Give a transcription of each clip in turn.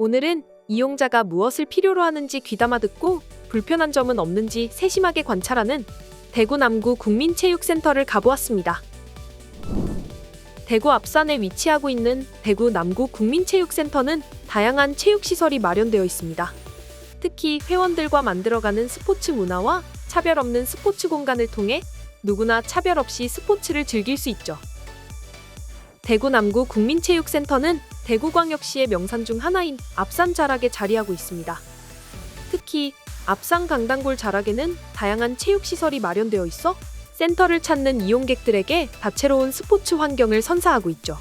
오늘은 이용자가 무엇을 필요로 하는지 귀담아 듣고 불편한 점은 없는지 세심하게 관찰하는 대구 남구 국민체육센터를 가보았습니다. 대구 앞산에 위치하고 있는 대구 남구 국민체육센터는 다양한 체육시설이 마련되어 있습니다. 특히 회원들과 만들어가는 스포츠 문화와 차별 없는 스포츠 공간을 통해 누구나 차별 없이 스포츠를 즐길 수 있죠. 대구 남구 국민체육센터는 대구광역시의 명산 중 하나인 앞산 자락에 자리하고 있습니다. 특히 앞산 강당골 자락에는 다양한 체육시설이 마련되어 있어 센터를 찾는 이용객들에게 다채로운 스포츠 환경을 선사하고 있죠.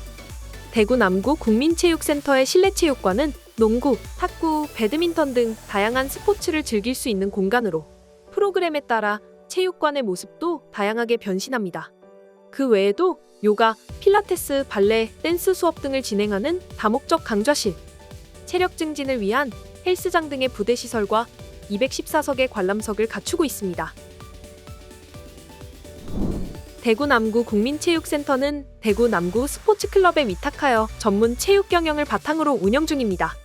대구 남구 국민체육센터의 실내체육관은 농구, 탁구, 배드민턴 등 다양한 스포츠를 즐길 수 있는 공간으로 프로그램에 따라 체육관의 모습도 다양하게 변신합니다. 그 외에도 요가, 필라테스, 발레, 댄스 수업 등을 진행하는 다목적 강좌실, 체력 증진을 위한 헬스장 등의 부대 시설과 214석의 관람석을 갖추고 있습니다. 대구 남구 국민체육센터는 대구 남구 스포츠클럽에 위탁하여 전문 체육 경영을 바탕으로 운영 중입니다.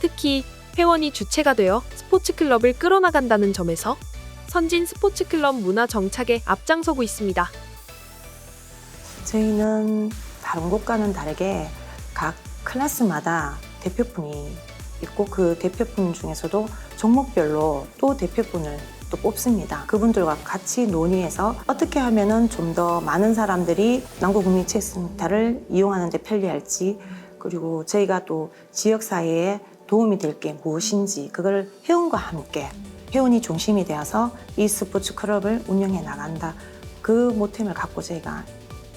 특히 회원이 주체가 되어 스포츠클럽을 끌어나간다는 점에서 선진 스포츠클럽 문화 정착에 앞장서고 있습니다. 저희는 다른 곳과는 다르게 각 클래스마다 대표분이 있고 그 대표분 중에서도 종목별로 또 대표분을 또 뽑습니다. 그분들과 같이 논의해서 어떻게 하면은 좀 더 많은 사람들이 남구국민체육센터를 이용하는 데 편리할지 그리고 저희가 또 지역 사회에 도움이 될 게 무엇인지 그걸 회원과 함께 회원이 중심이 되어서 이 스포츠 클럽을 운영해 나간다. 그 모템을 갖고 저희가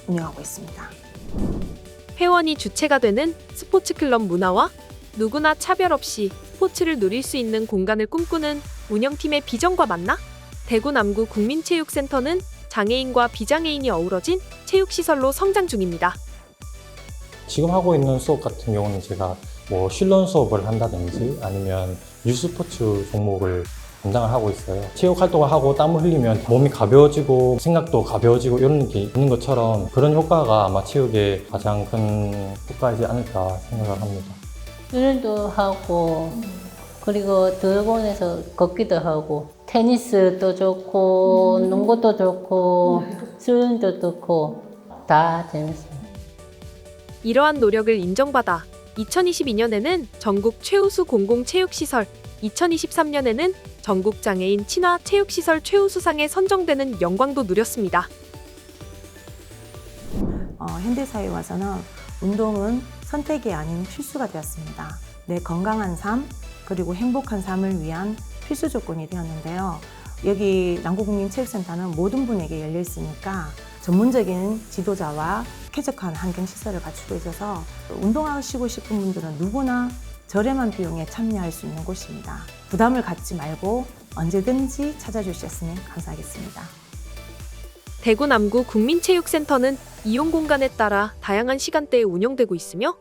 운영하고 있습니다. 회원이 주체가 되는 스포츠 클럽 문화와 누구나 차별 없이 스포츠를 누릴 수 있는 공간을 꿈꾸는 운영팀의 비전과 맞나? 대구 남구 국민체육센터는 장애인과 비장애인이 어우러진 체육시설로 성장 중입니다. 지금 하고 있는 수업 같은 경우는 제가 뭐 실론 수업을 한다든지 아니면 유스포츠 종목을 담당을 하고 있어요. 체육 활동을 하고 땀을 흘리면 몸이 가벼워지고 생각도 가벼워지고 이런 게 있는 것처럼 그런 효과가 아마 체육의 가장 큰 효과이지 않을까 생각을 합니다. 수련도 하고 그리고 들곤에서 걷기도 하고 테니스도 좋고 농구도 좋고 수련도 좋고 다 재밌습니다. 이러한 노력을 인정받아 2022년에는 전국 최우수 공공체육시설, 2023년에는 전국 장애인 친화 체육시설 최우수상에 선정되는 영광도 누렸습니다. 어, 현대사회에 와서는 운동은 선택이 아닌 필수가 되었습니다. 내 건강한 삶, 그리고 행복한 삶을 위한 필수 조건이 되었는데요. 여기 남구국민체육센터는 모든 분에게 열려 있으니까 전문적인 지도자와 쾌적한 환경 시설을 갖추고 있어서 운동하시고 싶은 분들은 누구나 저렴한 비용에 참여할 수 있는 곳입니다. 부담을 갖지 말고 언제든지 찾아주셨으면 감사하겠습니다. 대구 남구 국민체육센터는 이용 공간에 따라 다양한 시간대에 운영되고 있으며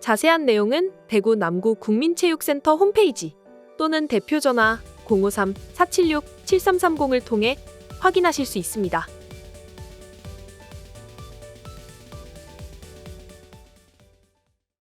자세한 내용은 대구 남구 국민체육센터 홈페이지 또는 대표 전화 053-476-7330을 통해 확인하실 수 있습니다.